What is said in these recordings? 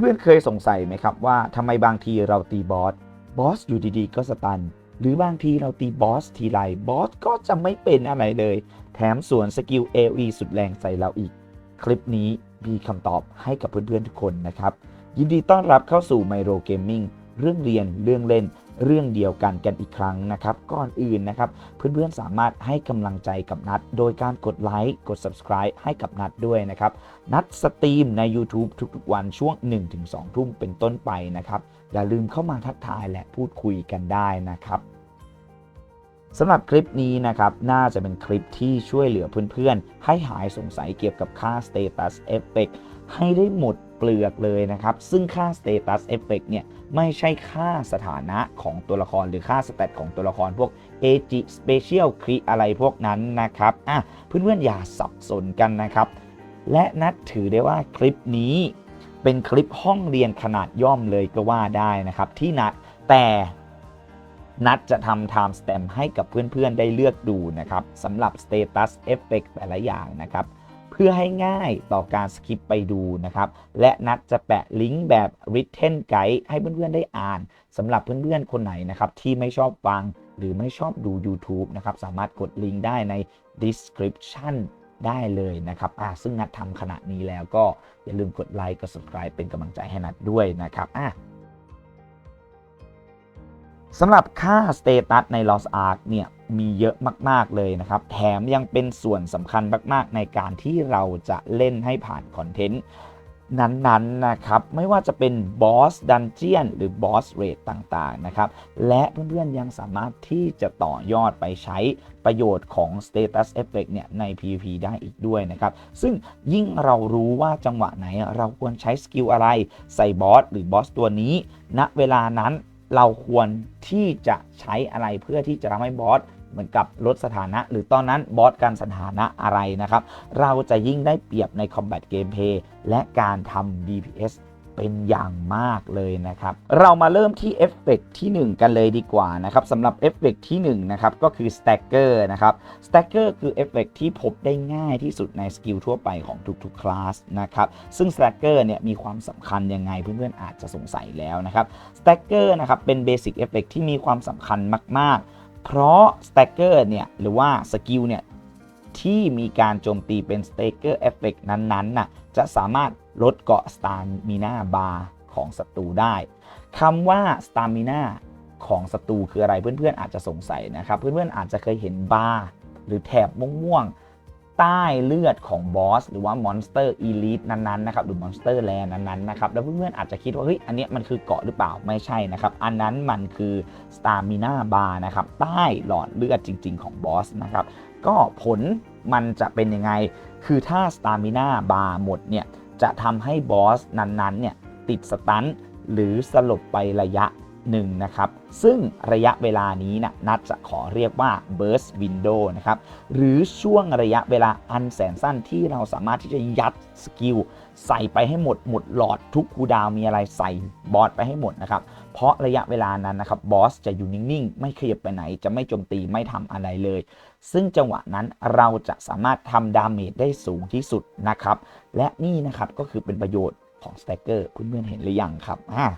เพื่อนๆเคยสงสัยไหมครับว่าทำไมบางทีเราตีบอสบอสอยู่ดีๆ ก็สตัน หรือบางทีเราตีบอสทีไรบอสก็จะไม่เป็นอะไรเลย แถมสวนสกิล AOE สุดแรงใส่เราอีก คลิปนี้มีคำตอบให้กับเพื่อนๆทุกคนนะครับ ยินดีต้อนรับเข้าสู่ m มโ o เกมมิ่งเรื่องเรียนเรื่องเล่น เรื่องเดียวกันกันอีกครั้งนะครับก่อนอื่นนะครับเพื่อนๆสามารถให้กำลังใจกับนัด โดยการกดไลค์กด subscribe ให้กับนัดด้วยนะครับนัดสตรีมใน YouTube ทุกๆวันช่วง 1-2 ทุ่มเป็นต้นไปนะครับอย่าลืมเข้ามาทักทายและพูดคุยกันได้นะครับสำหรับคลิปนี้นะครับ น่าจะเป็นคลิปที่ช่วยเหลือเพื่อนๆ ให้หายสงสัยเกี่ยวกับค่า Status Effect ให้ได้หมด เปลือกเลยนะครับ ซึ่งค่า Status Effect เนี่ยไม่ใช่ค่าสถานะของตัวละครหรือค่าสเตตของตัวละครพวก AG Special c r e อะไรพวกนั้นนะครับอะเพื่อนๆอย่าสับสนกันนะครับ และนัดถือได้ว่าคลิปนี้เป็นคลิปห้องเรียนขนาดย่อมเลยก็ว่าได้นะครับ ที่นัดแต่นัดจะทำ time stamp ให้กับเพื่อนๆ ได้เลือกดูนะครับสำหรับ status effect แต่ละอย่างนะครับ เพื่อให้ง่ายต่อการสคิปไปดูนะครับ และนัดจะแปะลิงก์แบบ written guide ให้เพื่อนๆได้อ่านสำหรับเพื่อนๆคนไหนนะครับที่ไม่ชอบฟังหรือไม่ชอบดู YouTube นะครับสามารถกดลิงก์ได้ใน description ได้เลยนะครับอ่าซึ่งนัดทำขณะนี้แล้วก็อย่าลืมกดไลค์กด subscribe เป็นกำลังใจให้นัดด้วยนะครับอะ สำหรับค่า Status ใน Lost Ark เนี่ยมีเยอะมาก ๆ เลยนะครับ แถมยังเป็นส่วนสำคัญมาก ๆ ในการที่เราจะเล่นให้ผ่านคอนเทนต์นั้นๆนะครับ ไม่ว่าจะเป็นบอสดันเจียนหรือบอสเรทต่าง ๆ นะครับ และเพื่อน ๆ ยังสามารถที่จะต่อยอดไปใช้ประโยชน์ของ Status Effect เนี่ยใน PVP ได้อีกด้วยนะครับ ซึ่งยิ่งเรารู้ว่าจังหวะไหนเราควรใช้สกิลอะไร ใส่บอสหรือบอสตัวนี้ณเวลานั้น เราควรที่จะใช้อะไรเพื่อที่จะทำให้บอสเหมือนกับลดสถานะ หรือตอนนั้นบอสการสถานะอะไรนะครับ เราจะยิ่งได้เปรียบใน Combat Gameplay และการทำ DPS เป็นอย่างมากเลยนะครับ เรามาเริ่มที่เอฟเฟกที่ 1 กันเลยดีกว่านะครับสำหรับเอฟเฟกที่1นะครับก็คือ Stacker นะครับ Stacker คือเอฟเฟกที่พบได้ง่ายที่สุดในสกิลทั่วไปของทุกๆคลาสนะครับซึ่ง Stacker เนี่ยมีความสำคัญยังไงเพื่อนๆอาจจะสงสัยแล้วนะครับ Stacker นะครับเป็นเบสิกเอฟเฟกที่มีความสำคัญมาก ๆ เพราะ Stacker เนี่ยหรือว่าสกิลเนี่ยที่มีการโจมตีเป็น Stacker Effect นั้นๆน่ะจะสามารถ ลดเกาะ Stamina Bar ของศัตรูได้คำว่า Stamina ของศัตรูคืออะไรเพื่อนๆ อาจจะสงสัยนะครับ เพื่อนๆอาจจะเคยเห็นบาร์หรือแถบม่วงใต้เลือดของบอสหรือว่ามอนสเตอร์อีลิทนั้นๆนะครับหรือมอนสเตอร์แลนนั้นๆนะครับ แล้วเพื่อนๆอาจจะคิดว่าเฮ้ยอันนี้มันคือเกาะหรือเปล่าไม่ใช่นะครับ อันนั้นมันคือ Stamina Bar นะครับใต้หลอดเลือดจริง ๆ ของบอสนะครับก็ผลมันจะเป็นยังไง คือถ้า Stamina Bar หมดเนี่ย จะทำให้บอสนั้นๆเนี่ยติดสตันหรือสลบไประยะหนึ่งนะครับ ซึ่งระยะเวลานี้นะนัดจะขอเรียกว่า burst window นะครับ หรือช่วงระยะเวลาอันแสนสั้นที่เราสามารถที่จะยัดสกิลใส่ไปให้หมด หมดหลอดทุกคูดาวมีอะไรใส่บอสไปให้หมดนะครับ เพราะระยะเวลานั้นนะครับบอสจะอยู่นิ่งๆ ไม่ขยับไปไหน จะไม่โจมตีไม่ทำอะไรเลย ซึ่งจังหวะนั้นเราจะสามารถทำดาเมจได้สูงที่สุดนะครับ และนี่นะครับก็คือเป็นประโยชน์ของ Stacker เพื่อนๆเห็นหรือยังครับอ่า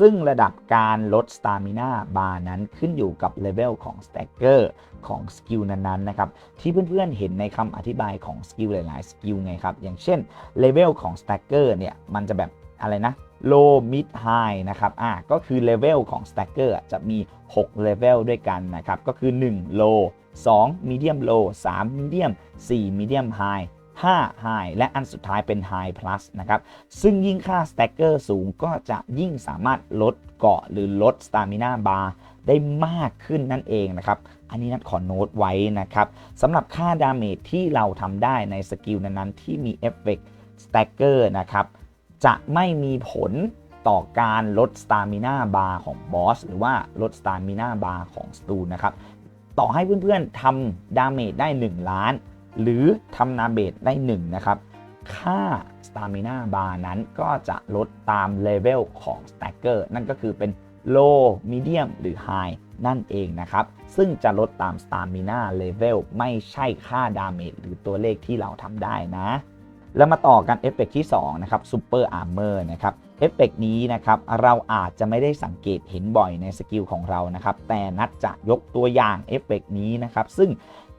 ซึ่งระดับการลด Stamina Bar นั้นขึ้นอยู่กับเลเวลของ Stacker ของสกิลนั้นๆนะครับที่เพื่อนๆเห็นในคำอธิบายของสกิลหลายๆสกิลไงครับ อย่างเช่นเลเวลของ Stacker เนี่ยมันจะแบบอะไรนะ low mid high นะครับอ่าก็คือเลเวลของ stacker จะมี 6 เลเวลด้วยกันนะครับ ก็คือ 1 low 2 medium low 3 medium 4 medium high 5 high และอันสุดท้ายเป็น high plus นะครับ ซึ่งยิ่งค่า stacker สูงก็จะยิ่งสามารถลดเกาะหรือลด stamina bar ได้มากขึ้นนั่นเองนะครับ อันนี้นัดขอโน้ตไว้นะครับสำหรับค่าดาเมจที่เราทำได้ในสกิลนั้นๆ ที่มีเอฟเฟกต์ stacker นะครับ จะไม่มีผลต่อการลด Stamina Bar ของบอสหรือว่าลด Stamina Bar ของสตูนะครับ ต่อให้เพื่อนๆทำดาเมจได้ 1 ล้าน หรือทำนาเบจได้ 1 นะครับ ค่า Stamina Bar นั้นก็จะลดตามเลเวลของ Stacker นั่นก็คือเป็น Low Medium หรือ High นั่นเองนะครับ ซึ่งจะลดตาม Stamina Level ไม่ใช่ค่าดาเมจหรือตัวเลขที่เราทำได้นะ แล้วมาต่อกันเอฟเฟกที่2นะครับซูเปอร์อาร์เมอร์นะครับเอฟเฟกนี้นะครับเราอาจจะไม่ได้สังเกตเห็นบ่อยในสกิลของเรานะครับแต่นัดจะยกตัวอย่างเอฟเฟกนี้นะครับซึ่ง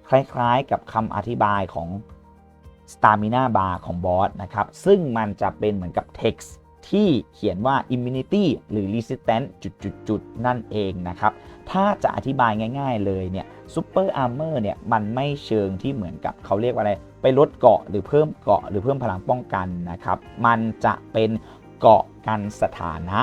คล้ายๆกับคำอธิบายของ Stamina Bar ของบอสนะครับซึ่งมันจะเป็นเหมือนกับ text ที่เขียนว่า immunity หรือ resistance จุดๆๆนั่นเองนะครับ ถ้าจะอธิบายง่ายๆเลยเนี่ย super armor เนี่ยมันไม่เชิงที่เหมือนกับเขาเรียกว่าอะไร ไปลดเกาะหรือเพิ่มเกาะหรือเพิ่มพลังป้องกันนะครับมันจะเป็นเกาะกันสถานะ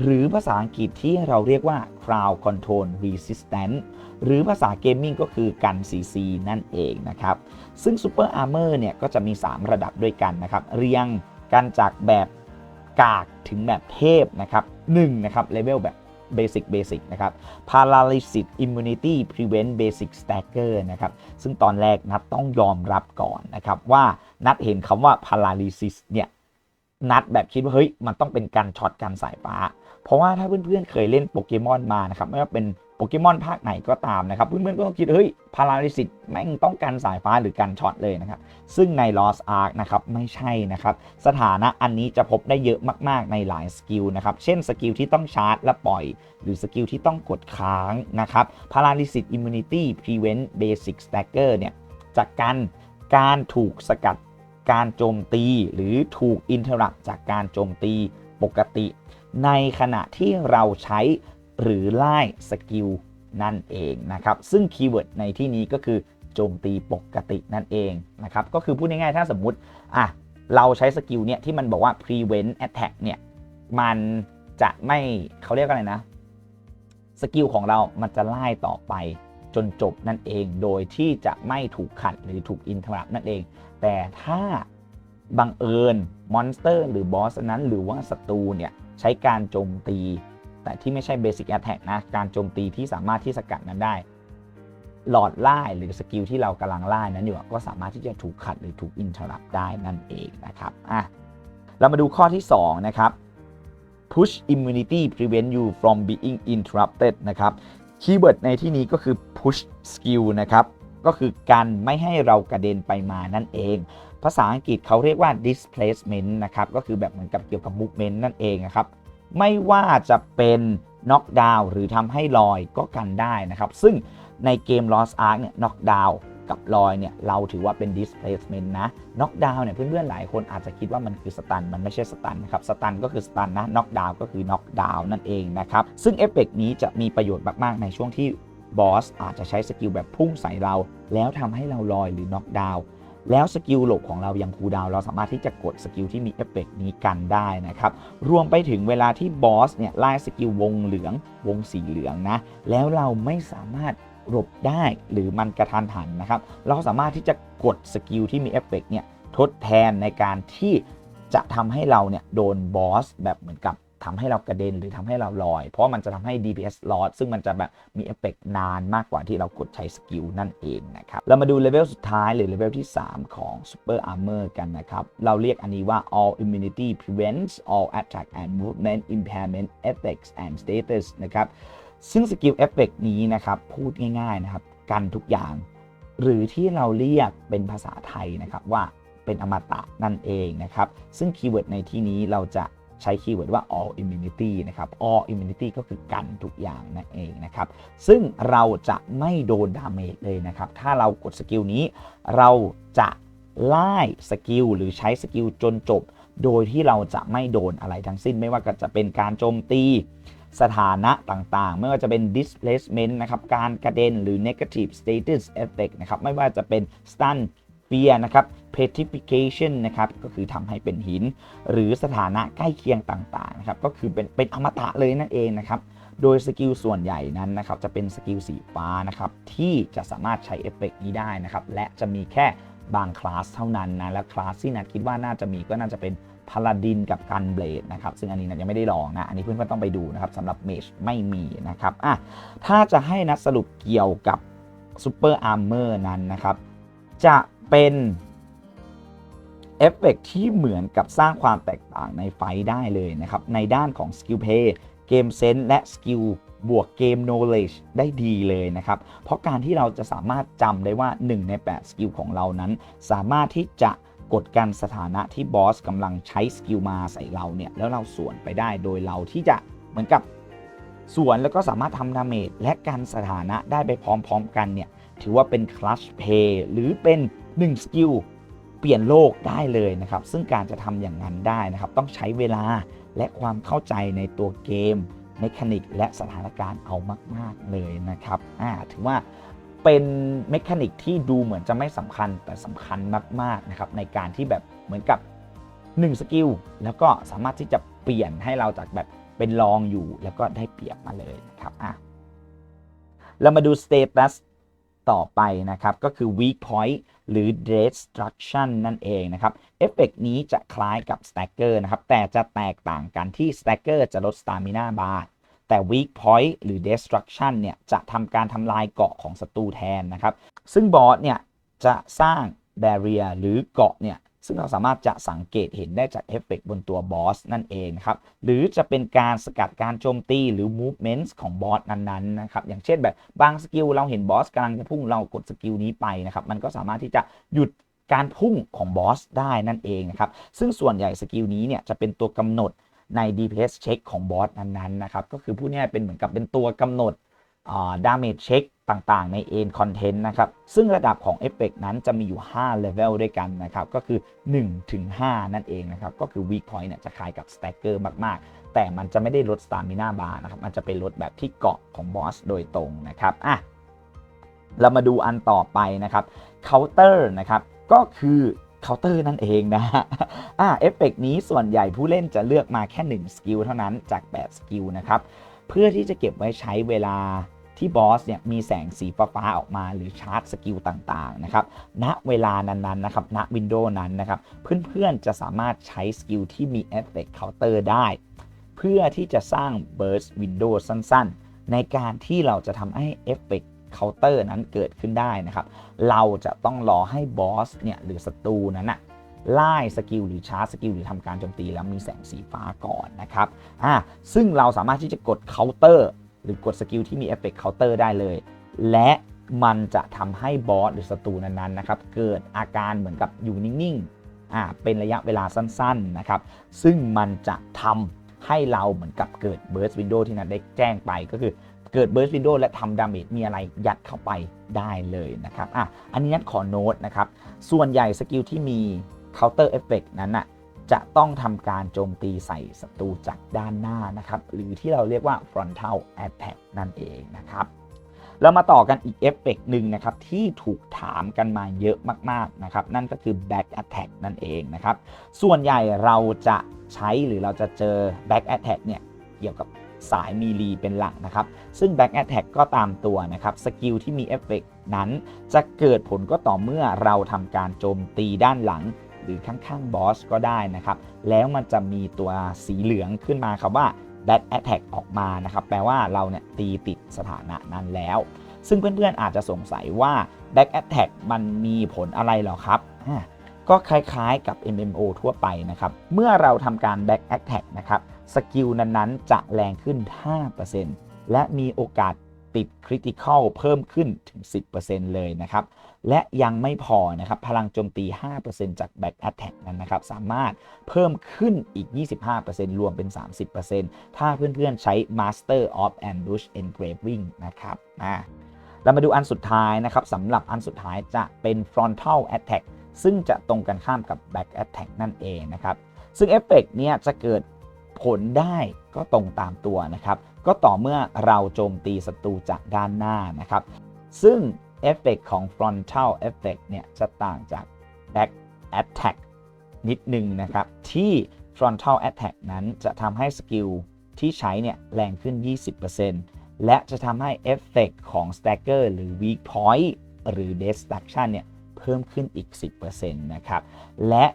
หรือภาษาอังกฤษที่เราเรียกว่า crowd control resistance หรือภาษาเกมมิ่งก็คือกัน CC นั่นเองนะครับ ซึ่ง Super Armor เนี่ยก็จะมี 3 ระดับด้วยกันนะครับ เรียงกันจากแบบกากถึงแบบเทพนะครับ1นะครับเลเวลแบบ เบสิกเบสิกนะครับ Paralysis Immunity Prevent Basic Stagger นะครับ ซึ่งตอนแรกนัดต้องยอมรับก่อนนะครับ ว่านัดเห็นคำว่า Paralysis เนี่ย นัดแบบคิดว่า เฮ้ย มันต้องเป็นการช็อตการสายฟ้า เพราะว่าถ้าเพื่อนๆเคยเล่นโปเกมอนมานะครับ ไม่ว่าเป็น โปเกมอนภาคไหนก็ตามนะครับ เพื่อนๆก็คิดเฮ้ยพาราลิซิตแม่งต้องการสายฟ้าหรือการช็อตเลยนะครับ ซึ่งใน Lost Ark นะครับไม่ใช่นะครับ สถานะอันนี้จะพบได้เยอะมากๆในหลายสกิลนะครับ เช่นสกิลที่ต้องชาร์จและปล่อย หรือสกิลที่ต้องกดค้างนะครับ Paralysis Immunity Prevent Basic Stagger เนี่ยจากการการถูกสกัดการโจมตี หรือถูกอินเทอร์รัจากการโจมตีปกติ ในขณะที่เราใช้ หรือไล่สกิลนั่นเองนะครับ ซึ่งคีย์เวิร์ดในที่นี้ก็คือโจมตีปกตินั่นเองนะครับ ก็คือพูดง่ายๆ ถ้าสมมุติอะเราใช้สกิลเนี่ยที่มันบอกว่า prevent attack เนี่ย มันจะไม่เขาเรียกอะไรนะ สกิลของเรามันจะไล่ต่อไปจนจบนั่นเอง โดยที่จะไม่ถูกขัดหรือถูกอินทรัพนั่นเอง แต่ถ้าบังเอิญมอนสเตอร์หรือบอสนั้นหรือว่าศัตรูเนี่ยใช้การโจมตี แต่ที่ไม่ใช่ Basic Attack นะ การโจมตีที่สามารถที่สกัดนั้นได้ หลอดไล่หรือสกิลที่เรากำลังไล่นั้นอยู่ก็สามารถที่จะถูกขัดหรือถูกอินเทอร์รับได้นั่นเองนะครับอะเรามาดูข้อที่ 2 นะครับ push immunity prevent you from being interrupted นะครับคีย์เวิร์ดในที่นี้ก็คือ push skill นะครับ ก็คือการไม่ให้เรากระเด็นไปมานั่นเอง ภาษาอังกฤษเขาเรียกว่า displacement นะครับ ก็คือแบบเหมือนกับเกี่ยวกับ movement นั่นเองนะครับ ไม่ว่าจะเป็น knockdown หรือทำให้ลอยก็กันได้นะครับ ซึ่งในเกม Lost Ark เนี่ย knockdown กับลอยเนี่ยเราถือว่าเป็น displacement นะ knockdown เนี่ยเพื่อนๆหลายคนอาจจะคิดว่ามันคือสตันมันไม่ใช่สตันนะครับสตันก็คือสตันนะ knockdown ก็คือ knockdown นั่นเองนะครับ ซึ่งเอฟเฟกนี้จะมีประโยชน์มากๆ ในช่วงที่บอสอาจจะใช้สกิลแบบพุ่งใส่เรา แล้วทำให้เราลอยหรือ knockdown แล้วสกิลหลบของเรายังคูดาวเราสามารถที่จะกดสกิลที่มีเอฟเฟกนี้กันได้นะครับ รวมไปถึงเวลาที่บอสเนี่ยไล่สกิลวงเหลือง วงสีเหลืองนะ แล้วเราไม่สามารถหลบได้หรือมันกระทันหันนะครับ เราสามารถที่จะกดสกิลที่มีเอฟเฟกเนี่ยทดแทนในการที่จะทำให้เราเนี่ยโดนบอสแบบเหมือนกับ ทำให้เรากระเด็นหรือทำให้เราลอย เพราะมันจะทำให้ DPS loss ซึ่งมันจะแบบมีเอฟเฟกนานมากกว่าที่เรากดใช้สกิลนั่นเองนะครับเรามาดูเลเวลสุดท้ายหรือเลเวลที่ 3 ของ Super Armor กันนะครับ เราเรียกอันนี้ว่า all immunity prevents all attack and movement impairment effects and status นะครับซึ่งสกิลเอฟเฟกนี้นะครับพูดง่ายๆนะครับกันทุกอย่างหรือที่เราเรียกเป็นภาษาไทยนะครับว่าเป็นอมตะนั่นเองนะครับ ซึ่งคีย์เวิร์ดในที่นี้เราจะ ใช้คีย์เวิร์ดว่า all immunity นะครับ all immunity ก็คือกันทุกอย่างนั่นเองนะครับ ซึ่งเราจะไม่โดนดาเมจเลยนะครับ ถ้าเรากดสกิลนี้ เราจะไล่สกิลหรือใช้สกิลจนจบ โดยที่เราจะไม่โดนอะไรทั้งสิ้น ไม่ว่าจะเป็นการโจมตีสถานะต่างๆ ไม่ว่าจะเป็น displacement นะครับ การกระเด็นหรือ negative status effect นะครับ ไม่ว่าจะเป็น stun fear นะครับ petrification นะครับก็คือทำให้เป็นหิน หรือสถานะใกล้เคียงต่างๆนะครับก็คือเป็นเป็นอมตะเลยนั่นเองนะครับโดยสกิลส่วนใหญ่นั้นนะครับจะเป็นสกิลสีฟ้านะครับที่จะสามารถใช้เอฟเฟกนี้ได้นะครับและจะมีแค่บางคลาสเท่านั้นนะและคลาสที่นัดคิดว่าน่าจะมีก็น่าจะเป็นพาลาดินกับกันเบลดนะครับซึ่งอันนี้นัดยังไม่ได้ลองนะอันนี้เพื่อนๆต้องไปดูนะครับสำหรับเมจไม่มีนะครับอะถ้าจะให้นัดสรุปเกี่ยวกับซูเปอร์อาร์เมอร์นั้นนะครับจะ เป็นเอฟเฟกที่เหมือนกับสร้างความแตกต่างในไฟได้เลยนะครับ ในด้านของสกิลเพย์เกมเซนส์และสกิลบวกเกม knowledge ได้ดีเลยนะครับ เพราะการที่เราจะสามารถจำได้ว่า 1 ใน 8 สกิลของเรานั้น สามารถที่จะกดกันสถานะที่บอสกำลังใช้สกิลมาใส่เราเนี่ย แล้วเราสวนไปได้โดยเราที่จะเหมือนกับสวนแล้วก็สามารถทำดาเมจและกันสถานะได้ไปพร้อมๆกันเนี่ย ถือว่าเป็นคลัชเพย์หรือเป็น 1สกิลเปลี่ยนโลกได้เลยนะครับ ซึ่งการจะทำอย่างนั้นได้นะครับ ต้องใช้เวลาและความเข้าใจในตัวเกมเมคานิกและสถานการณ์เอามาก ๆ เลยนะครับอ่าถือว่าเป็นเมคานิกที่ดูเหมือนจะไม่สำคัญแต่สำคัญมาก ๆ นะครับ ในการที่แบบเหมือนกับ 1 สกิล แล้วก็สามารถที่จะเปลี่ยนให้เราจากแบบเป็นรองอยู่แล้วก็ได้เปรียบมาเลยนะครับอะเรามาดู status ต่ ต่อไปนะครับ ก็คือ weak point หรือ destruction นั่นเองนะครับ เอฟเฟกนี้จะคล้ายกับ stagger นะครับ แต่จะแตกต่างกันที่ stagger จะลด stamina bar แต่ weak point หรือ destruction เนี่ย จะทำการทำลายเกาะของศัตรูแทนนะครับ ซึ่งบอสเนี่ย จะสร้าง barrier หรือเกาะเนี่ย ซึ่งเราสามารถจะสังเกตเห็นได้จากเอฟเฟกบนตัวบอสนั่นเองนะครับ หรือจะเป็นการสกัดการโจมตีหรือ movements ของบอสนั้นๆนะครับ อย่างเช่นแบบบางสกิลเราเห็นบอสกำลังจะพุ่งเรากดสกิลนี้ไปนะครับ มันก็สามารถที่จะหยุดการพุ่งของบอสได้นั่นเองนะครับ ซึ่งส่วนใหญ่สกิลนี้เนี่ยจะเป็นตัวกำหนดใน DPS check ของบอสนั้นๆนะครับ ก็คือพูดง่ายๆเป็นเหมือนกับเป็นตัวกำหนด ดาเมจเช็คต่างๆ ใน Ain Content นะครับ ซึ่งระดับของเอฟเฟกนั้นจะมีอยู่ 5 level ด้วยกันนะครับ ก็คือ 1 ถึง 5 นั่นเองนะครับ ก็คือ weak point เนี่ยจะคล้ายกับ stagger มาก ๆ แต่มันจะไม่ได้ลด stamina bar นะครับ มันจะเป็นลดแบบที่เกาะของบอสโดยตรงนะครับ อะ เรามาดูอันต่อไปนะครับ counter นะครับ ก็คือเคาน์เตอร์นั่นเองนะฮะอ่าเอฟเฟกนี้ส่วนใหญ่ผู้เล่นจะเลือกมาแค่ 1 สกิลเท่านั้นจาก 8 สกิลนะครับ เพื่อที่จะเก็บไว้ใช้เวลาที่บอสเนี่ยมีแสงสีฟ้าออกมาหรือชาร์จสกิลต่างๆนะครับ ณ เวลานั้นๆนะครับ ณ วินโดว์นั้นนะครับ เพื่อนๆจะสามารถใช้สกิลที่มีเอฟเฟกต์เคาน์เตอร์ได้ เพื่อที่จะสร้าง burst window สั้นๆ ในการที่เราจะทำให้เอฟเฟกต์เคาน์เตอร์นั้นเกิดขึ้นได้นะครับ เราจะต้องรอให้บอสเนี่ยหรือศัตรูนั้นนะ ไล่สกิลหรือชาร์จสกิลหรือทำการโจมตีแล้วมีแสงสีฟ้าก่อนนะครับอ่าซึ่งเราสามารถที่จะกดเคาน์เตอร์หรือกดสกิลที่มีเอฟเฟกต์เคาน์เตอร์ได้เลย และมันจะทำให้บอสหรือศัตรูนั้นๆนะครับเกิดอาการเหมือนกับอยู่นิ่งๆอ่าเป็นระยะเวลาสั้นๆนะครับซึ่งมันจะทำให้เราเหมือนกับเกิด burst window ที่นันได้แจ้งไปก็คือเกิด burst window และทำดาเมจมีอะไรยัดเข้าไปได้เลยนะครับอะอันนี้นัดขอโน้ตนะครับ ส่วนใหญ่สกิลที่มี counter effect นั้นน่ะจะต้องทำการโจมตีใส่ศัตรูจากด้านหน้านะครับ หรือที่เราเรียกว่า frontal attack นั่นเองนะครับ เรามาต่อกันอีกเอฟเฟกหนึ่งนะครับ ที่ถูกถามกันมาเยอะมากๆนะครับ นั่นก็คือ back attack นั่นเองนะครับ ส่วนใหญ่เราจะใช้หรือเราจะเจอ back attack เนี่ยเกี่ยวกับสายมีลีเป็นหลักนะครับ ซึ่ง back attack ก็ตามตัวนะครับ สกิลที่มีเอฟเฟกนั้น จะเกิดผลก็ต่อเมื่อเราทำการโจมตีด้านหลัง หรือข้างๆบอสก็ได้นะครับ แล้วมันจะมีตัวสีเหลืองขึ้นมาครับว่า back attack ออกมานะครับ แปลว่าเราเนี่ยตีติดสถานะนั้นแล้ว ซึ่งเพื่อนๆอาจจะสงสัยว่า back attack มันมีผลอะไรหรอครับก็คล้ายๆกับ MMO ทั่วไปนะครับ เมื่อเราทำการ back attack นะครับ สกิลนั้นๆ จะแรงขึ้น 5%และมีโอกาสติดคริติคอลเพิ่มขึ้นถึง 10%เลยนะครับ และยังไม่พอนะครับพลังโจมตี 5%จาก Back Attack นั้นนะครับสามารถเพิ่มขึ้นอีก 25%รวมเป็น 30%ถ้าเพื่อนๆใช้ Master of Ambush Engraving นะครับอ่าเรามาดูอันสุดท้ายนะครับสำหรับอันสุดท้ายจะเป็น Frontal Attack ซึ่งจะตรงกันข้ามกับ Back Attack นั่นเองนะครับซึ่งเอฟเฟกต์เนี่ยจะเกิดผลได้ก็ตรงตามตัวนะครับ ก็ต่อเมื่อเราโจมตีศัตรูจากด้านหน้านะครับ ซึ่ง เอฟเฟกของ frontal effect เนี่ยจะต่างจาก back attack นิดนึงนะครับ ที่ frontal attack นั้นจะทำให้สกิลที่ใช้เนี่ยแรงขึ้น 20%และจะทำให้เอฟเฟกของ stagger หรือ weak point หรือ destruction เนี่ยเพิ่มขึ้นอีก 10%นะครับ และ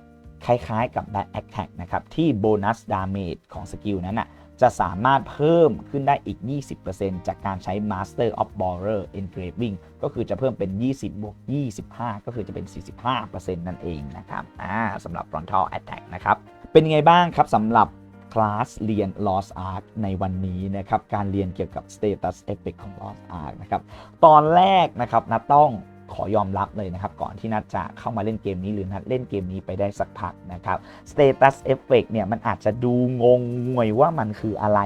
คล้ายๆกับ back attack นะครับ ที่โบนัส damage ของสกิลนั้นน่ะ จะสามารถเพิ่มขึ้นได้อีก 20%จากการใช้ Master of Border Engraving ก็คือจะเพิ่มเป็น 20 บวก 25 ก็คือจะเป็น 45%นั่นเองนะครับอ่าสำหรับ Frontal Attack นะครับ เป็นยังไงบ้างครับสำหรับคลาสเรียน Lost Ark ในวันนี้นะครับ การเรียนเกี่ยวกับ Status Effect ของ Lost Ark นะครับ ตอนแรกนะครับนะต้อง ขอยอมรับเลยนะครับ ก่อนที่นัดจะเข้ามาเล่นเกมนี้หรือนัดเล่นเกมนี้ไปได้สักพักนะครับ Status Effect เนี่ยมันอาจจะดูงงงวยว่ามันคืออะไร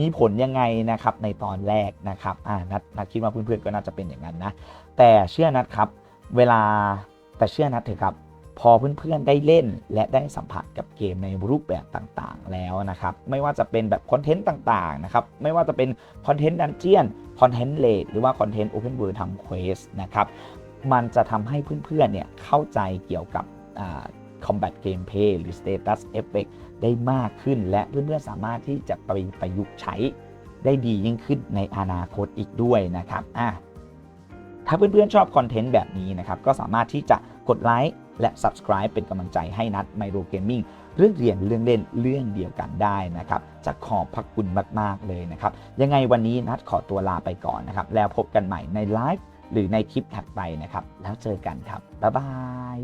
มีผลยังไงนะครับในตอนแรกนะครับอ่านัดนัดคิดว่าเพื่อนๆก็น่าจะเป็นอย่างนั้นนะ แต่เชื่อนัดครับ เวลาแต่เชื่อนัดเถอะครับพอเพื่อนๆได้เล่นและได้สัมผัสกับเกมในรูปแบบต่างๆ แล้วนะครับ ไม่ว่าจะเป็นแบบคอนเทนต์ต่างๆนะครับ ไม่ว่าจะเป็นคอนเทนต์ดันเจียน คอนเทนต์เลดหรือว่าคอนเทนต์โอเพนเวิร์ทำเควสนะครับ มันจะทำให้เพื่อนๆเนี่ยเข้าใจเกี่ยวกับ combat gameplay หรือ status effect ได้มากขึ้น และเพื่อนๆสามารถที่จะไปประยุกต์ใช้ได้ดียิ่งขึ้นในอนาคตอีกด้วยนะครับอะถ้าเพื่อนๆชอบคอนเทนต์แบบนี้นะครับ ก็สามารถที่จะกดไลค์และ subscribe เป็นกำลังใจให้นัด Micro Gaming เรื่องเรียนเรื่องเล่นเรื่องเดียวกันได้นะครับ จะขอบพระคุณมากๆเลยนะครับ ยังไงวันนี้นัดขอตัวลาไปก่อนนะครับ แล้วพบกันใหม่ในไลฟ์ หรือในคลิปถัดไปนะครับ แล้วเจอกันครับ บ๊ายบาย